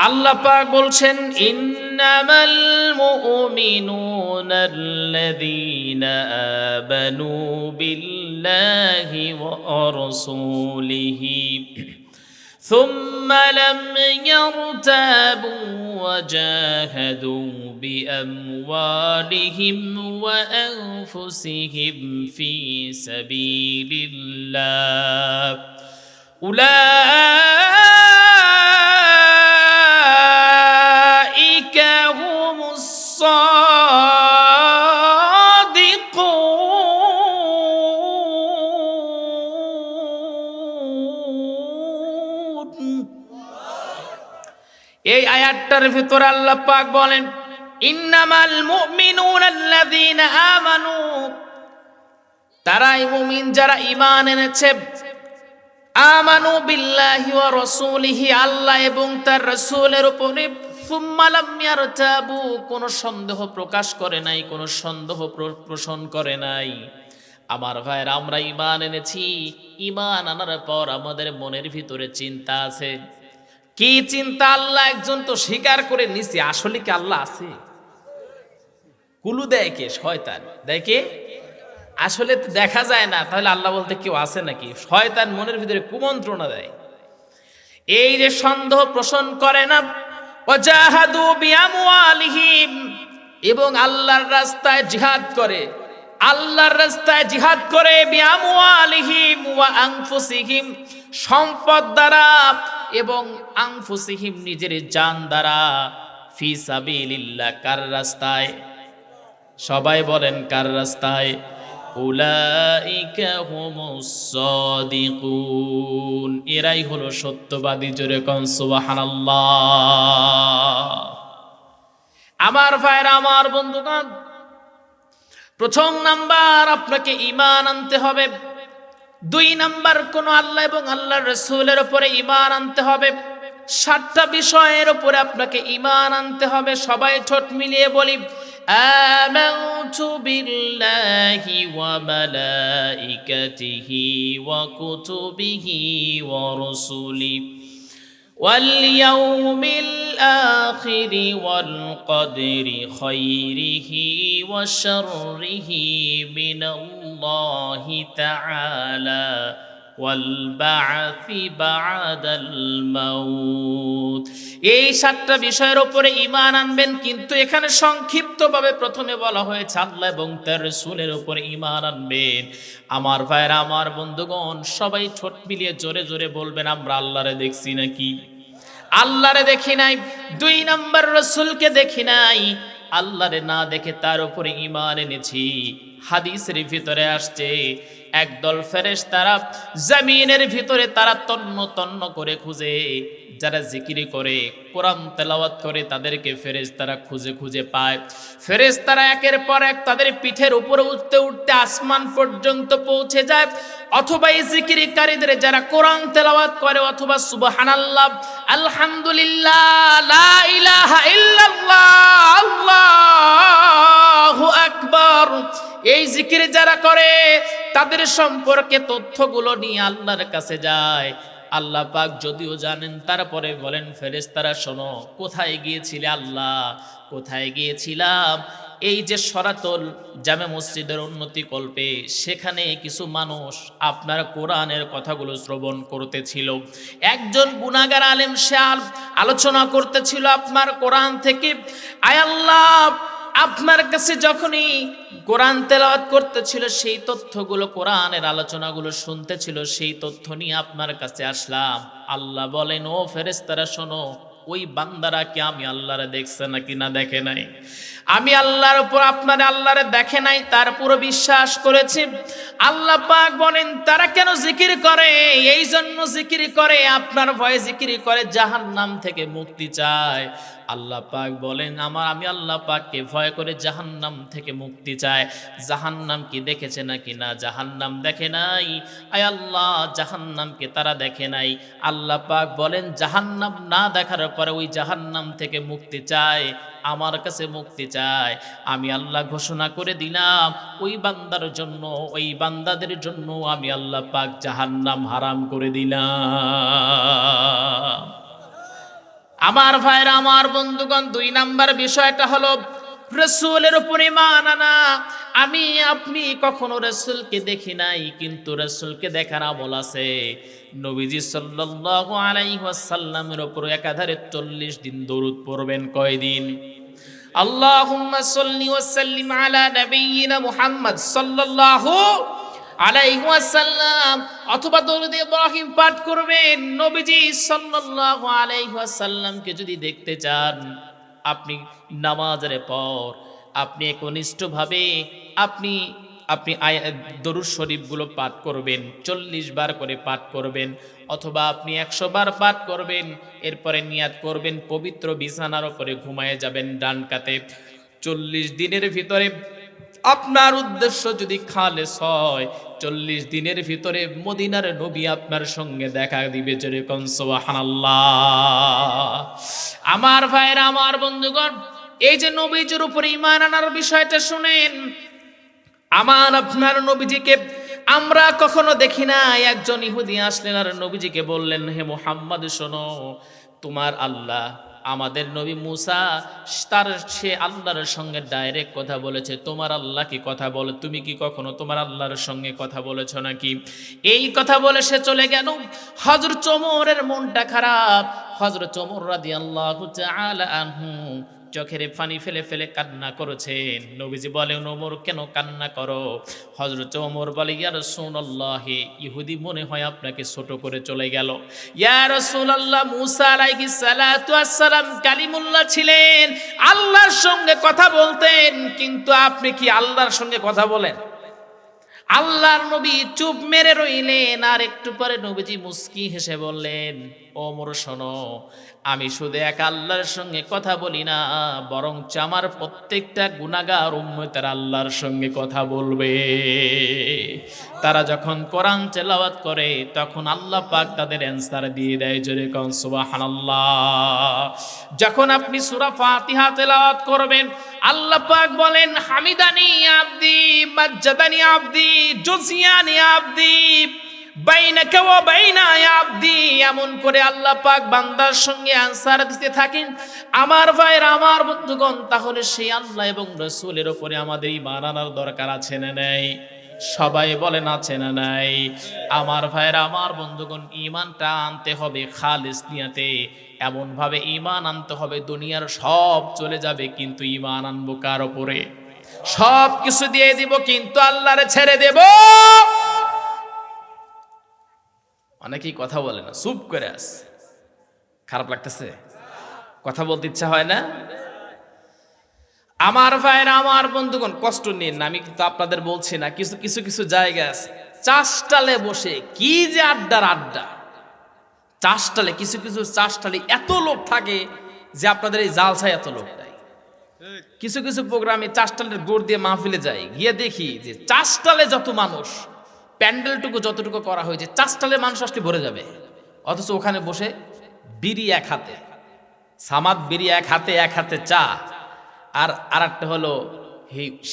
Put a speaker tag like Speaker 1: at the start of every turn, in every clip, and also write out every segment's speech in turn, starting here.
Speaker 1: আল্লাহ পাক বলছেন ইন্নামাল মুমিনুনা আল্লাযীনা আমানু বিল্লাহি ওয়া রাসূলিহি ثم لم يرتابوا وجاهدوا باموالهم وانفسهم في سبيل الله اولئك এই আয়াতটার ভিতরে আল্লাহ পাক বলেন, ইন্নামাল মুমিনুন আল্লাযীনা আমানু। তারাই মুমিন যারা ঈমান এনেছে, আমানু বিল্লাহি ওয়া রাসূলিহি, আল্লাহ এবং তার রাসূলের উপরে ইয়ারতাবু। কোনো সন্দেহ প্রকাশ করে নাই, কোনো সন্দেহ পোষণ করে নাই। আমার ভাইয়ের, আমরা ঈমান এনেছি। ঈমান আনার পর আমাদের মনের ভিতরে চিন্তা আছে। কি চিন্তা আল্লাহ একজন তো স্বীকার করে নিছি, আসলে কি আল্লাহ আছে? কুলু দেয় কে? শয়তান। দেয় কে? আসলে তো দেখা যায় না, তাহলে আল্লাহ বলতে কেউ আছে নাকি? শয়তান মনের ভিতরে কুমন্ত্রণা দেয়। এই যে সন্দেহ পোষণ করে না, ওয়াজাহাদু বিআমওয়ালিহিম এবং আল্লাহর রাস্তায় জিহাদ করে। আল্লাহর রাস্তায় জিহাদ করে বিআমওয়ালিহিম ওয়া আনফুসিহিম, সম্পদ দ্বারা এবং আনফুসিহিম নিজের জান দ্বারা ফি সাবিলিল্লাহ, কার রাস্তায়? সবাই বলেন, কার রাস্তায়? উলাইকা হুমুস সাদিকুন। এরাই হলো সত্যবাদী, জোরে কন সুবহানাল্লাহ। আমার ভাইরা, আমার বন্ধুগণ, প্রথম নাম্বার আপনাকে ঈমান আনতে হবে। দুই নাম্বার কোন আল্লাহ এবং আল্লাহর রসুলের উপরে ঈমান আনতে হবে সাতটা বিষয়ের উপরে আপনাকে ঈমান আনতে হবে সবাই ঠোঁট মিলিয়ে বলি آمنت بالله وملائكته وكتبه ورسله واليوم الآخر والقدر خيره وشره من الله تعالى والبعث بعد الموت এই সাতটা বিষয়ের উপরে ঈমান আনবেন কিন্তু এখানে সংক্ষিপ্তভাবে প্রথমে বলা হয়েছে আল্লাহ এবং তার রাসূলের উপরে ঈমান আনবেন আমার ভাইরা আমার বন্ধুগণ সবাই ঠোঁট মিলিয়ে জোরে জোরে বলবেন আমরা আল্লাহরে দেখছি নাকি আল্লাহরে দেখি নাই, দুই নম্বর রসুলকে দেখি নাই, আল্লাহরে না দেখে তার উপরে ইমান এনেছি। হাদিসের ভিতরে আসছে, একদল ফেরেশ তারা জমিনের ভিতরে তারা তন্ন তন্ন করে খুঁজে, যারা জিকিরি করে, কোরআন তেলাওয়াত করে, তাদেরকে ফেরেশ তারা খুঁজে খুঁজে পায়। ফেরেশ তারা একের পর এক তাদের পিঠের উপরে উঠতে উঠতে আসমান পর্যন্ত পৌঁছে যায়, অথবা এই জিকিরিকারীদের যারা কোরআন তেলাওয়াত করে, অথবা সুবহানাল্লাহ, আলহামদুলিল্লাহ, লা ইলাহা ইল্লাল্লাহ, আল্লাহু। আকবার। এই জিকির যারা করে, তাদের সম্পর্কে তথ্যগুলো নিয়ে আল্লাহর কাছে যায়। আল্লাহ পাক যদিও জানেন, তারপরে বলেন, ফেরেশতারা, শোনো, কোথায় গিয়েছিলে আল্লাহ? কোথায় গিয়েছিলাম? এই যে সরাতল জামে মসজিদের উন্নতি কল্পে, সেখানে কিছু মানুষ আপনার কোরআনের কথাগুলো শ্রবণ করতেছিল। একজন গুনাগার আলেম সে আলোচনা করতেছিল আপনার কোরআন থেকে, আয় আল্লাহ আপনার কাছে যখনই কোরআন তেলাওয়াত করতেছিল, সেই তথ্যগুলো, কোরআনের আলোচনাগুলো শুনতেছিল, সেই তথ্য নিয়ে আপনার কাছে আসলাম। আল্লাহ বলেন, ও ফেরেস্তারা শোনো, ওই বান্দারা কি আমি আল্লাহরে দেখছে নাকি না দেখে নাই? আমি আল্লাহর উপর, আপনার আল্লাহরে দেখে নাই, তার পুরো বিশ্বাস করেছি। আল্লাহ পাক বলেন, তারা কেন জিকির করে? এই জন্য জিকির করে, আপনার ভয়ে জিকির করে, জাহান্নাম থেকে মুক্তি চায়। আল্লাহ পাক বলেন, আমার, আমি আল্লাহ পাককে ভয় করে জাহান্নাম থেকে মুক্তি চায় জাহান্নাম কি দেখেছে নাকি না? জাহান্নাম দেখে নাই। আয় আল্লাহ, জাহান্নামকে তারা দেখে নাই। আল্লাহ পাক বলেন, জাহান্নাম না দেখার পরে ওই জাহান্নাম থেকে মুক্তি চায় আমার কাছে মুক্তি চায় আমি আল্লাহ ঘোষণা করে দিলাম, ওই বান্দার জন্য, ওই বান্দাদের জন্য আমি আল্লাহ পাক জাহান্নাম হারাম করে দিলাম। আমার ভাইরা, আমার বন্ধুগণ, দুই নাম্বার বিষয়টা হলো রসুলের উপরে ইমান আনা। আমি, আপনি কখনো রসুলকে দেখি নাই, কিন্তু রসুলকে দেখার আমল আছে। নবীজি সাল্লাল্লাহু আলাইহি ওয়াসাল্লামের উপর একাধারে চল্লিশ দিন দরুদ পড়বেন কয়দিন? আল্লাহুম্মা সাল্লি ওয়া সাল্লিম আলা নাবিয়িনা মুহাম্মদ সাল্লাল্লাহু আলাইহি ওয়াসাল্লাম, অথবা দরুদ ইব্রাহিম পাঠ করবেন, নবীজি সাল্লাল্লাহু আলাইহি ওয়াসাল্লামকে যদি দেখতে চান, আপনি নামাজের পর, আপনি একনিষ্ঠভাবে আপনি আপনি দরুদ শরীফগুলো পাঠ করবেন, চল্লিশ বার করে পাঠ করবেন, অথবা আপনি একশো বার পাঠ করবেন, এরপরে নিয়াত করবেন, পবিত্র বিছানার ওপরে ঘুমায় যাবেন, ডান কাতে চল্লিশ দিনের ভিতরে আপনার উদ্দেশ্য যদি খালেস হয়, চল্লিশ দিনের ভিতরে মদিনার নবী আপনার সঙ্গে দেখা দিবে যেরকম আমার ভাইয়ের আমার বন্ধুগণ, এই যে নবীজির উপরে ইমান আনার বিষয়টা শুনেন, আমার আপনার নবীজিকে আমরা কখনো দেখি না একজন ইহুদি আসলেন আর নবীজিকে বললেন, হে মোহাম্মদ, শোনো, তোমার আল্লাহ আমাদের নবী মুসা তার সে আল্লাহর সঙ্গে ডাইরেক্ট কথা বলেছে। তোমার আল্লাহ কি কথা বলে? তুমি কি কখনো তোমার আল্লাহর সঙ্গে কথা বলেছ নাকি? এই কথা বলে সে চলে গেল। হজর চমরের মনটা খারাপ। হজর চমর রাদি আল্লাহ আনহু চোখের পানি ফেলে ফেলে কান্না করেছেন নবীজি বলে ওমর, কেন কান্না করো? হজরত ওমর বলে, ইয়া রাসূলুল্লাহ। ইহুদি মনে হয় আপনাকে ছোট করে চলে গেল। ইয়া রাসূলুল্লাহ, মুসা আলাইহিস সালাতু আসসালাম কালিমুল্লাহ ছিলেন। আল্লাহর সঙ্গে কথা বলতেন, কিন্তু আপনি কি আল্লাহর সঙ্গে কথা বলেন? আল্লাহর নবী চুপ মেরে রইলেন, আর একটু পরে নবীজি মুস্কি হেসে বললেন ও মোর শোনো, আমি শুধু এক আল্লাহর সঙ্গে কথা বলি না বরং আমার প্রত্যেকটা গুণাগার উম্মতের আল্লাহর সঙ্গে কথা বলবে। তারা যখন কোরআন তেলাওয়াত করে, তখন আল্লাহ পাক তাদের অ্যান্সার দিয়ে দেয় জোরে কন, সুবহানাল্লাহ। যখন আপনি সূরা ফাতিহা তেলাওয়াত করবেন, আল্লাহ পাক বলেন, হামিদানি আবদি, মাজ্জাদানি আবদি জুজিয়ানি আবদি এমন করে আল্লাহ পাক বান্দার সঙ্গে আনসার দিতে থাকেন। আমার ভাইয়ের, আমার বন্ধুগণ, তাহলে সেই আল্লাহ এবং রসুলের উপরে আমাদের আনার দরকার আছে না নাই? সবাই বলেন আছে না নাই? আমার ভাইয়ের, আমার বন্ধুগণ, ঈমানটা আনতে হবে খালিস নিয়াতে। এমন ভাবে ঈমান আনতে হবে, দুনিয়ার সব চলে যাবে, কিন্তু ঈমান আনব কার উপরে? সব কিছু দিয়ে দিব, কিন্তু আল্লাহরে ছেড়ে দেব। অনেকেই কথা বলে না। চুপ করে আস। খারাপ লাগতেছে? কথা বলতে ইচ্ছা হয় না? আমার ভাইয়ের, আমার বন্ধুগণ, কষ্ট নিন না, আমি কিন্তু আপনাদের বলছি না, কিছু কিছু কিছু জায়গা আছে। চাষটালে বসে কি যে আড্ডার আড্ডা। চাষটালে, কিছু কিছু চাষটালে এত লোক থাকে যে আপনাদের এই জাল জালসায় এত লোক নাই। কিছু কিছু প্রোগ্রামে চাষটালের গোড় দিয়ে মাহফিলে যায় গিয়ে দেখি যে চাষটালে যত মানুষ প্যান্ডেলটুকু যতটুকু করা হয়েছে চাষটালে মানুষ আসলে ভরে যাবে। অথচ ওখানে বসে বিড়ি এক হাতে, সামাদ বিড়ি এক হাতে এক হাতে চা। আর আর একটা হলো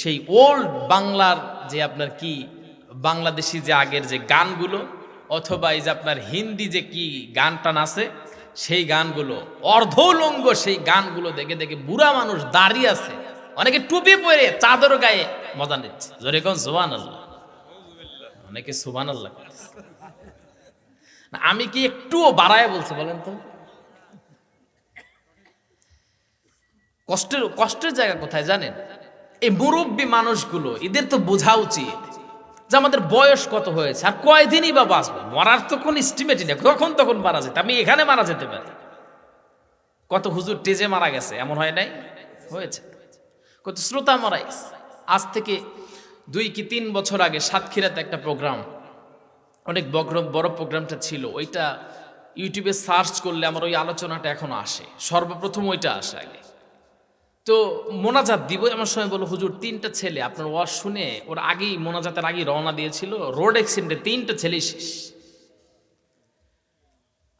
Speaker 1: সেই ওল্ড বাংলার যে আপনার কি, বাংলাদেশি যে আগের যে গানগুলো, অথবা এই যে আপনার হিন্দি যে কি গান টান আছে, সেই গানগুলো অর্ধলঙ্গ সেই গানগুলো দেখে দেখে বুড়া মানুষ দাঁড়িয়ে আছে। অনেকে টুপি পরে চাদর গায়ে মজা নিচ্ছে। জোরে কোন জোয়ান আল্লাহ অনেকে সুবান আল্লাহ আমি কি একটুও বাড়ায় বলছি বলেন তো? কষ্টের কষ্টের জায়গা কোথায় জানেন? এই মুরব্বী মানুষগুলো, এদের তো বোঝা উচিত যে আমাদের বয়স কত হয়েছে, আর কয়দিনই বা বাঁচবো? মরার তো কোন এস্টিমেটই নেই, কখন তখন মারা যেত? আমি এখানে মারা যেতে পারি। কত হুজুর টেজে মারা গেছে, এমন হয় নাই? হয়েছে। কত শ্রোতা মারা আজ থেকে দুই কি তিন বছর আগে সাতক্ষীরাতে একটা প্রোগ্রাম, অনেক বড় বড় প্রোগ্রামটা ছিল, ওইটা ইউটিউবে সার্চ করলে আমার ওই আলোচনাটা এখন আসে, সর্বপ্রথম ওইটা আসে আগে। তো মোনাজাত দিব আমার সময় বলো হুজুর, তিনটা ছেলে, আপনার ওয়াজ শুনে ওর আগেই মোনাজাতের আগেই রওনা দিয়েছিল, রোড অ্যাক্সিডেন্টে তিনটা ছেলেই শেষ।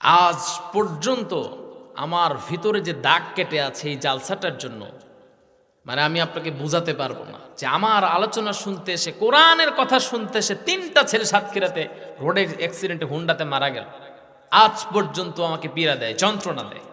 Speaker 1: আজ পর্যন্ত আমার ভিতরে যে দাগ কেটে আছে এই জালসাটার জন্য মানে আমি আপনাকে বুঝাতে পারব না যে আমার আলোচনা শুনতে এসে, কোরআনের কথা শুনতে এসে তিনটা ছেলে সাতক্ষীরাতে রোডের অ্যাক্সিডেন্টে হুন্ডাতে মারা গেল। আজ পর্যন্ত আমাকে পীড়া দেয়, যন্ত্রণা দেয়।